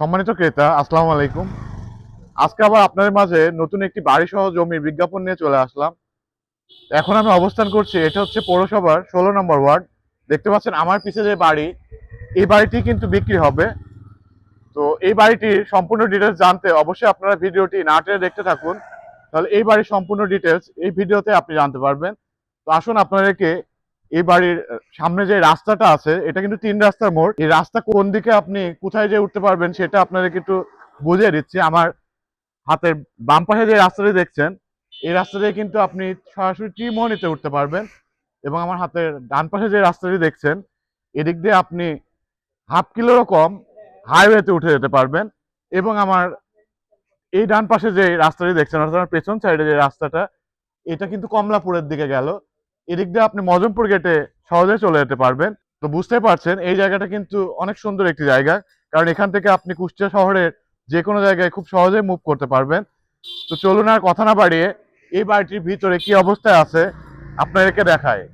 সম্মানিত ক্রেতা, আসসালামু আলাইকুম। আজকে আবার আপনাদের মাঝে নতুন একটি বাড়ি সহ জমির বিজ্ঞাপন নিয়ে চলে আসলাম। এখন আমি অবস্থান করছি, এটা হচ্ছে পৌরসভার ষোলো নম্বর ওয়ার্ড। দেখতে পাচ্ছেন আমার পিছে যে বাড়ি, এই বাড়িটি কিন্তু বিক্রি হবে। তো এই বাড়িটির সম্পূর্ণ ডিটেলস জানতে অবশ্যই আপনারা ভিডিওটি না দেখতে থাকুন। তাহলে এই বাড়ির সম্পূর্ণ ডিটেলস এই ভিডিওতে আপনি জানতে পারবেন। তো আসুন আপনাদেরকে এই বাড়ির সামনে যে রাস্তাটা আছে, এটা কিন্তু তিন রাস্তার মোড়। এই রাস্তা কোন দিকে আপনি কোথায় যে উঠতে পারবেন সেটা আপনাদেরকে একটু বুঝিয়ে দিচ্ছি। আমার হাতের বাম পাশে যে রাস্তাটি দেখছেন, এই রাস্তা দিয়ে কিন্তু আপনি সরাসরি ত্রিমোহনীতে উঠতে পারবেন এবং আমার হাতের ডান পাশে যে রাস্তাটি দেখছেন, এদিক দিয়ে আপনি হাফ কিলোরও কম হাইওয়েতে উঠে যেতে পারবেন এবং আমার এই ডান পাশে যে রাস্তাটি দেখছেন, অর্থাৎ আমার পেছন সাইডে যে রাস্তাটা, এটা কিন্তু কমলাপুরের দিকে গেল। এদিক দিয়ে আপনি মজমপুর গেটে সহজে চলে যেতে পারবেন। তো বুঝতে পারছেন, এই জায়গাটা কিন্তু অনেক সুন্দর একটি জায়গা। কারণ এখান থেকে আপনি কুষ্টিয়া শহরের যে কোনো জায়গায় খুব সহজে মুভ করতে পারবেন। তো চলুন আর কথা না বাড়িয়ে এই বাড়িটির ভিতরে কি অবস্থায় আছে আপনাদেরকে দেখায়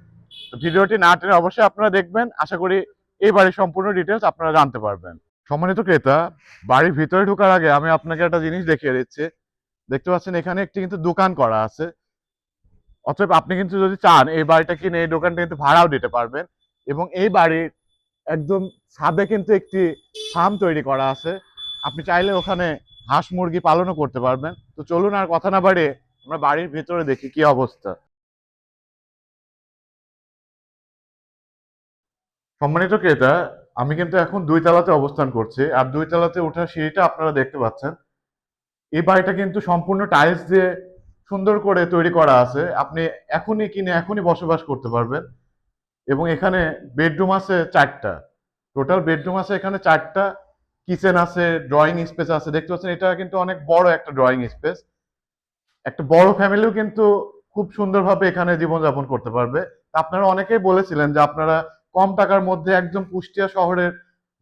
ভিডিওটি না টেনে অবশ্যই আপনারা দেখবেন। আশা করি এই বাড়ির সম্পূর্ণ ডিটেলস আপনারা জানতে পারবেন। সম্মানিত ক্রেতা, বাড়ির ভিতরে ঢোকার আগে আমি আপনাকে একটা জিনিস দেখিয়ে দিচ্ছি। দেখতে পাচ্ছেন এখানে একটি কিন্তু দোকান করা আছে। অতএব আপনি কিন্তু যদি চান, এই বাড়িটা কিনে, এই দোকানটা কিন্তু ভাড়াও দিতে পারবেন। এবং এই বাড়ির একদম ছাদে কিন্তু একটি ফার্ম তৈরি করা আছে। আপনি চাইলে ওখানে হাঁস মুরগি পালনও করতে পারবেন। তো চলুন আর কথা না বাড়িয়ে আমরা বাড়ির ভেতরে দেখি কি অবস্থা। সম্মানিত ক্রেতা, আমি কিন্তু এখন দুই তলাতে অবস্থান করছি। আর দুই তলাতে ওঠার সিঁড়িটা আপনারা দেখতে পাচ্ছেন। এই বাড়িটা কিন্তু সম্পূর্ণ টাইলস দিয়ে সুন্দর করে তৈরি করা আছে। আপনি এখনই কিনে এখনই বসবাস করতে পারবেন। এবং এখানে বেডরুম আছে চারটা। টোটাল বেডরুম আছে এখানে চারটা। কিচেন আছে ড্রয়িং স্পেস আছে। দেখতে পাচ্ছেন, এটা কিন্তু অনেক বড় একটা ড্রয়িং স্পেস একটা বড় ফ্যামিলিও কিন্তু খুব সুন্দরভাবে এখানে জীবনযাপন করতে পারবে। আপনারা অনেকেই বলেছিলেন যে আপনারা কম টাকার মধ্যে একদম কুষ্টিয়া শহরের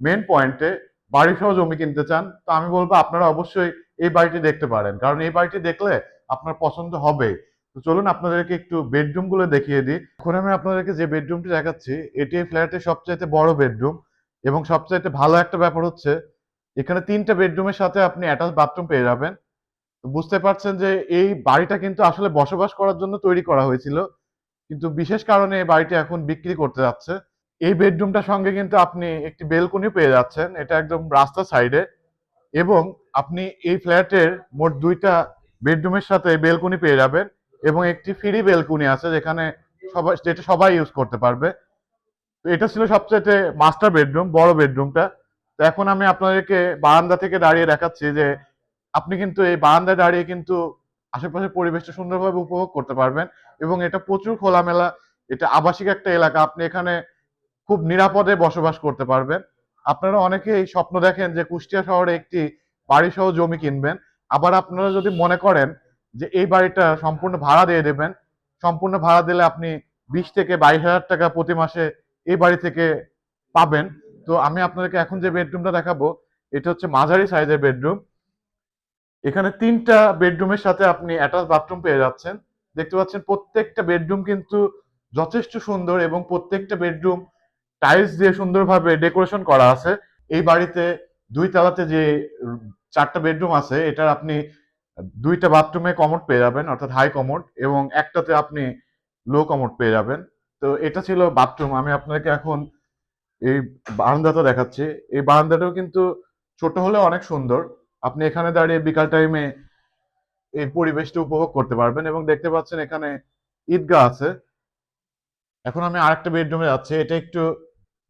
মেন পয়েন্টে বাড়ি সহ জমি কিনতে চান। তো আমি বলব, আপনারা অবশ্যই এই বাড়িটি দেখতে পারেন। কারণ এই বাড়িটি দেখলে আপনার পছন্দ হবে। তো চলুন আপনাদেরকে একটু বেডরুমগুলো দেখিয়ে দিই। এখন আমি আপনাদেরকে যে বেডরুমটি দেখাচ্ছি, এটি এই ফ্ল্যাটের সবচাইতে বড় বেডরুম এবং সবচাইতে ভালো একটা ব্যাপার হচ্ছে, এখানে তিনটা বেডরুমের সাথে আপনি অ্যাটাচ বাথরুম পেয়ে যাবেন। বুঝতে পারছেন যে এই বাড়িটা কিন্তু আসলে বসবাস করার জন্য তৈরি করা হয়েছিল, কিন্তু বিশেষ কারণে এই বাড়িটি এখন বিক্রি করতে যাচ্ছে। এই বেডরুমটার সঙ্গে কিন্তু আপনি একটি বেলকনি পেয়ে যাচ্ছেন, এটা একদম রাস্তার সাইডে এবং আপনি এই ফ্ল্যাটের মোট দুইটা বেডরুমের সাথে বেলকুনি পেয়ে যাবেন এবং একটি ফ্রি বেলকুনি আছে যেখানে সবাই যেটা সবাই ইউজ করতে পারবে। তো এটা ছিল সবচেয়ে মাস্টার বেডরুম বড় বেডরুমটা তো এখন আমি আপনাদেরকে বারান্দা থেকে দাঁড়িয়ে দেখাচ্ছি যে আপনি কিন্তু এই বারান্দায় দাঁড়িয়ে কিন্তু আশেপাশের পরিবেশটা সুন্দরভাবে উপভোগ করতে পারবেন এবং এটা প্রচুর খোলামেলা, এটা আবাসিক একটা এলাকা। আপনি এখানে খুব নিরাপদে বসবাস করতে পারবেন। আপনারা অনেকেই স্বপ্ন দেখেন যে কুষ্টিয়া শহরে একটি বাড়ি সহ জমি কিনবেন। আবার আপনারা যদি মনে করেন যে এই বাড়িটা সম্পূর্ণ ভাড়া দিয়ে দেবেন, সম্পূর্ণ ভাড়া দিলে আপনি বিশ থেকে বাইশ হাজার টাকা প্রতি মাসে এই বাড়ি থেকে পাবেন। তো আমি আপনাদেরকে এখন যে বেডরুমটা দেখাবো, এটা হচ্ছে মাঝারি সাইজের বেডরুম এখানে তিনটা বেডরুমের সাথে আপনি অ্যাটাচ বাথরুম পেয়ে যাচ্ছেন। দেখতে পাচ্ছেন প্রত্যেকটা বেডরুম কিন্তু যথেষ্ট সুন্দর এবং প্রত্যেকটা বেডরুম টাইলস দিয়ে সুন্দরভাবে ডেকোরেশন করা আছে। এই বাড়িতে দুই তলাতে যে চারটা বেডরুম আছে, এটার আপনি দুইটা বাথরুমে কমোড পেয়ে যাবেন, অর্থাৎ হাই কমোড, এবং একটাতে আপনি লো কমোড পেয়ে যাবেন। তো এটা ছিল বাথরুম। আমি আপনাকে এখন এই বারান্দাটা দেখাচ্ছি। এই বারান্দাটাও কিন্তু ছোট হলেও অনেক সুন্দর। আপনি এখানে দাঁড়িয়ে বিকাল টাইমে এই পরিবেশটা উপভোগ করতে পারবেন, এবং দেখতে পাচ্ছেন এখানে ঈদগাহ আছে। এখন আমি আরেকটা বেডরুমে যাচ্ছি। এটা একটু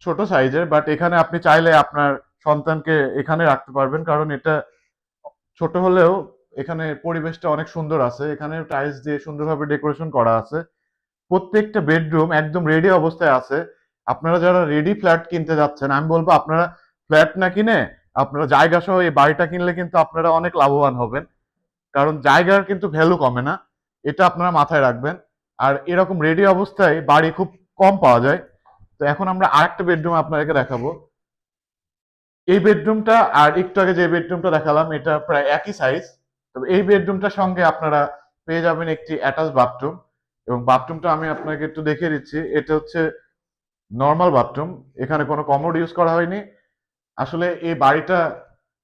ছোট সাইজের, বাট এখানে আপনি চাইলে আপনার সন্তানকে এখানে রাখতে পারবেন, কারণ এটা ছোট হলেও এখানে পরিবেশটা অনেক সুন্দর আছে। এখানে টাইলস দিয়ে সুন্দরভাবে ডেকোরেশন করা আছে। প্রত্যেকটা বেডরুম একদম রেডি অবস্থায় আছে। আপনারা যারা রেডি ফ্ল্যাট কিনতে যাচ্ছেন, আমি বলব আপনারা ফ্ল্যাট না কিনে আপনারা জায়গা সহ এই বাড়িটা কিনলে কিন্তু আপনারা অনেক লাভবান হবেন। কারণ জায়গার কিন্তু ভ্যালু কমে না, এটা আপনারা মাথায় রাখবেন। আর এরকম রেডি অবস্থায় বাড়ি খুব কম পাওয়া যায়। তো এখন আমরা আরেকটা বেডরুম আপনাদেরকে দেখাবো। এই বেডরুমটা আর একটু আগে যে বেডরুমটা দেখালাম, এটা প্রায় একই সাইজ তবে এই বেডরুমটার সঙ্গে আপনারা পেয়ে যাবেন একটি অ্যাটাচ বাথরুম এবং বাথরুমটা আমি আপনাকে একটু দেখিয়ে দিচ্ছি, এটা হচ্ছে নর্মাল বাথরুম এখানে কোনো কমোড ইউজ করা হয়নি। আসলে এই বাড়িটা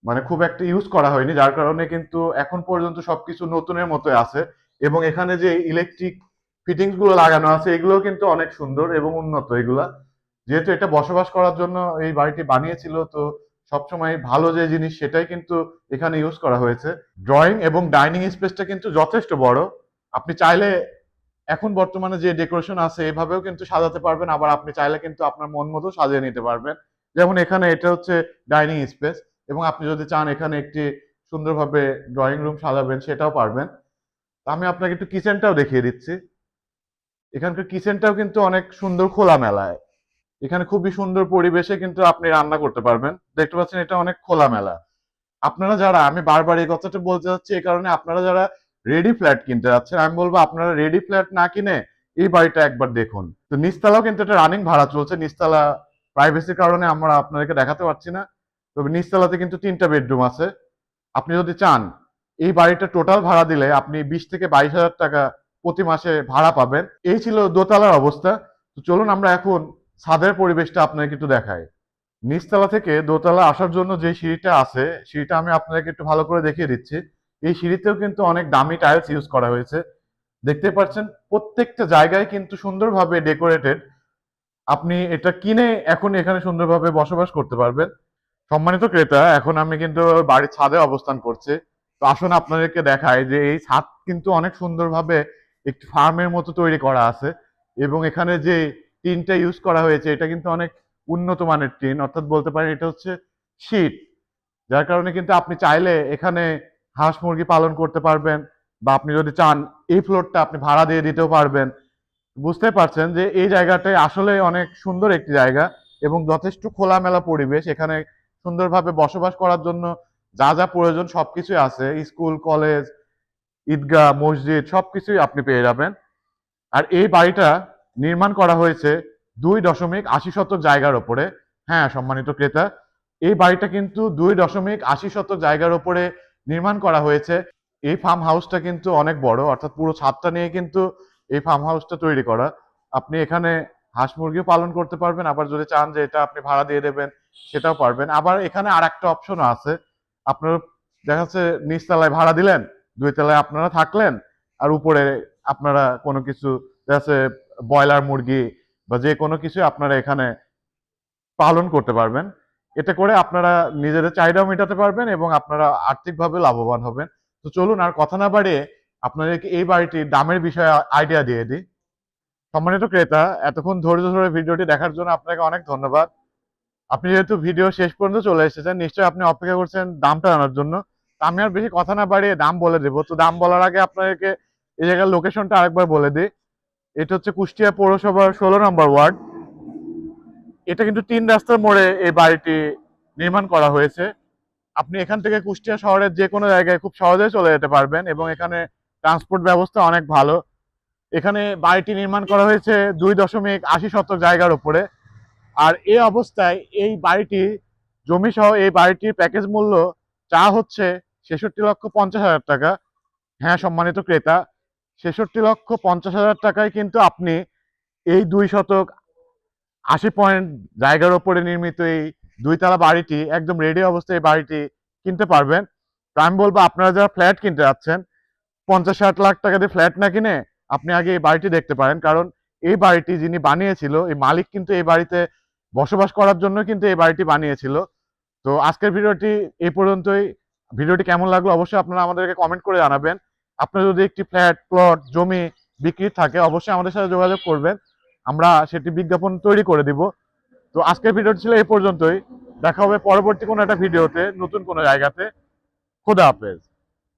মানে খুব একটা ইউজ করা হয়নি, যার কারণে কিন্তু এখন পর্যন্ত সবকিছু নতুনের মতো আছে এবং এখানে যে ইলেকট্রিক ফিটিংসগুলো লাগানো আছে, এগুলো কিন্তু অনেক সুন্দর এবং উন্নত এগুলা। যেহেতু এটা বসবাস করার জন্য এই বাড়িটি বানিয়েছিল, তো সবসময় ভালো যে জিনিস সেটাই কিন্তু এখানে ইউজ করা হয়েছে। ড্রয়িং এবং ডাইনিং স্পেসটা কিন্তু যথেষ্ট বড়। আপনি চাইলে এখন বর্তমানে যে ডেকোরেশন আছে এভাবেও কিন্তু সাজাতে পারবেন, আবার আপনি চাইলে কিন্তু আপনার মন মতো সাজিয়ে নিতে পারবেন। যেমন এখানে এটা হচ্ছে ডাইনিং স্পেস এবং আপনি যদি চান এখানে একটি সুন্দরভাবে ড্রয়িং রুম সাজাবেন সেটাও পারবেন। আমি আপনাকে একটু কিচেনটাও দেখিয়ে দিচ্ছি। এখানকার কিচেনটাও কিন্তু অনেক সুন্দর খোলামেলায়। এখানে খুবই সুন্দর পরিবেশে কিন্তু আপনি রান্না করতে পারবেন। দেখতে পাচ্ছেন এটা অনেক খোলামেলা। আপনারা যারা, আমি বারবার এই কথাটা বলতে চাচ্ছি এই কারণে আপনারা যারা রেডি ফ্ল্যাট কিনতে যাচ্ছেন, আমি বলব আপনারা রেডি ফ্ল্যাট না কিনে এই বাড়িটা একবার দেখুন। তো নিচতলাও কিন্তু এটা রানিং ভাড়া চলছে। নিচতলা প্রাইভেসির কারণে আমরা আপনাদেরকে দেখাতে পারছি না। তবে নিচতলাতে কিন্তু তিনটা বেডরুম আছে। আপনি যদি চান, এই বাড়িটা টোটাল ভাড়া দিলে আপনি বিশ থেকে বাইশ হাজার টাকা প্রতি মাসে ভাড়া পাবেন। এই ছিল দোতলার অবস্থা। তো চলুন আমরা এখন ছাদের পরিবেশটা আপনাকে একটু দেখাই। নিচতলা থেকে দোতলা আসার জন্য যে সিঁড়িটা আছে, সিঁড়িটা আমি আপনাকে একটু ভালো করে দেখিয়ে দিচ্ছি। এই সিঁড়িতেও কিন্তু অনেক দামি টাইলস ইউজ করা হয়েছে। দেখতে পাচ্ছেন, প্রত্যেকটা জায়গায় কিন্তু সুন্দরভাবে ডেকোরেটেড আপনি এটা কিনে এখন এখানে সুন্দরভাবে বসবাস করতে পারবেন। সম্মানিত ক্রেতা, এখন আমি কিন্তু বাড়ির ছাদে অবস্থান করছি। তো আসুন আপনাদেরকে দেখায় যে এই ছাদ কিন্তু অনেক সুন্দরভাবে একটি ফার্মের মতো তৈরি করা আছে। এবং এখানে যে টিনটা ইউজ করা হয়েছে, এটা কিন্তু অনেক উন্নত মানের টিন, অর্থাৎ বলতে পারেন এটা হচ্ছে শীট যার কারণে কিন্তু আপনি চাইলে এখানে হাঁস মুরগি পালন করতে পারবেন, বা আপনি যদি চান এই ফ্লোরটা আপনি ভাড়া দিয়ে দিতেও পারবেন। বুঝতে পারছেন যে এই জায়গাটাই আসলে অনেক সুন্দর একটি জায়গা এবং যথেষ্ট খোলামেলা পরিবেশ, এখানে সুন্দরভাবে বসবাস করার জন্য যা যা প্রয়োজন সবকিছুই আছে, স্কুল, কলেজ, ঈদগাহ, মসজিদ সবকিছুই আপনি পেয়ে যাবেন। আর এই বাড়িটা নির্মাণ করা হয়েছে দুই দশমিক আশি শতক জায়গার ওপরে। হ্যাঁ সম্মানিত ক্রেতা, এই বাড়িটা কিন্তু দুই দশমিক আশি শতক জায়গার ওপরে নির্মাণ করা হয়েছে। এই ফার্ম হাউসটা কিন্তু অনেক বড়, অর্থাৎ পুরো ছাদটা নিয়ে কিন্তু এই ফার্ম হাউসটা তৈরি করা। আপনি এখানে হাঁস মুরগিও পালন করতে পারবেন, আবার যদি চান যে এটা আপনি ভাড়া দিয়ে দেবেন, সেটাও পারবেন। আবার এখানে আর একটা অপশনও আছে। আপনার দেখা যাচ্ছে নিচতলায় ভাড়া দিলেন, দুই তলায় আপনারা থাকলেন, আর উপরে আপনারা কোনো কিছু দেখা যাচ্ছে ব্রয়লার মুরগি বা যে কোনো কিছু আপনারা এখানে পালন করতে পারবেন। এতে করে আপনারা নিজেদের চাহিদাও মেটাতে পারবেন এবং আপনারা আর্থিকভাবে লাভবান হবেন। তো চলুন আর কথা না বাড়িয়ে আপনাদেরকে এই বাড়িটির দামের বিষয়ে আইডিয়া দিয়ে দিই। সম্মানিত ক্রেতা, এতক্ষণ ধৈর্য ধরে ভিডিওটি দেখার জন্য আপনাকে অনেক ধন্যবাদ। আপনি যেহেতু ভিডিও শেষ পর্যন্ত চলে এসেছেন, নিশ্চয়ই আপনি অপেক্ষা করছেন দামটা জানার জন্য। আমি আর বেশি কথা না বাড়িয়ে দাম বলে দেবো। তো দাম বলার আগে আপনাদেরকে এই জায়গার লোকেশনটা আরেকবার বলে দিই। এটা হচ্ছে কুষ্টিয়া পৌরসভার ষোলো নম্বর ওয়ার্ড। এটা কিন্তু তিন রাস্তার মোড়ে এই বাড়িটি নির্মাণ করা হয়েছে। আপনি এখান থেকে কুষ্টিয়া শহরের যে কোনো জায়গায় খুব সহজেই চলে যেতে পারবেন এবং এখানে ট্রান্সপোর্ট ব্যবস্থা অনেক ভালো। এখানে বাড়িটি নির্মাণ করা হয়েছে দুই দশমিক আশি শতক জায়গার উপরে। আর এই অবস্থায় এই বাড়িটি জমি সহ এই বাড়িটির প্যাকেজ মূল্য চা হচ্ছে ছেষট্টি লক্ষ পঞ্চাশ হাজার টাকা। হ্যাঁ সম্মানিত ক্রেতা ছেষট্টি লক্ষ পঞ্চাশ হাজার টাকায় কিন্তু আপনি এই দুই শতক আশি পয়েন্ট জায়গার ওপরে নির্মিত এই দুইতলা বাড়িটি, একদম রেডি অবস্থায় এই বাড়িটি কিনতে পারবেন। তো আমি বলব, আপনারা যারা ফ্ল্যাট কিনতে যাচ্ছেন, পঞ্চাশ ষাট লাখ টাকা দিয়ে ফ্ল্যাট না কিনে আপনি আগে এই বাড়িটি দেখতে পারেন। কারণ এই বাড়িটি যিনি বানিয়েছিল, এই মালিক কিন্তু এই বাড়িতে বসবাস করার জন্য কিন্তু এই বাড়িটি বানিয়েছিল। তো আজকের ভিডিওটি এই পর্যন্তই। ভিডিওটি কেমন লাগল অবশ্যই আপনারা আমাদেরকে কমেন্ট করে জানাবেন। আপনার যদি একটি ফ্ল্যাট, প্লট, জমি বিক্রি থাকে, অবশ্যই আমাদের সাথে যোগাযোগ করবেন। আমরা সেটি বিজ্ঞাপন তৈরি করে দিব। তো আজকের ভিডিওটি ছিল এই পর্যন্তই। দেখা হবে পরবর্তী কোনো একটা ভিডিওতে নতুন কোনো জায়গাতে। খোদা হাফেজ।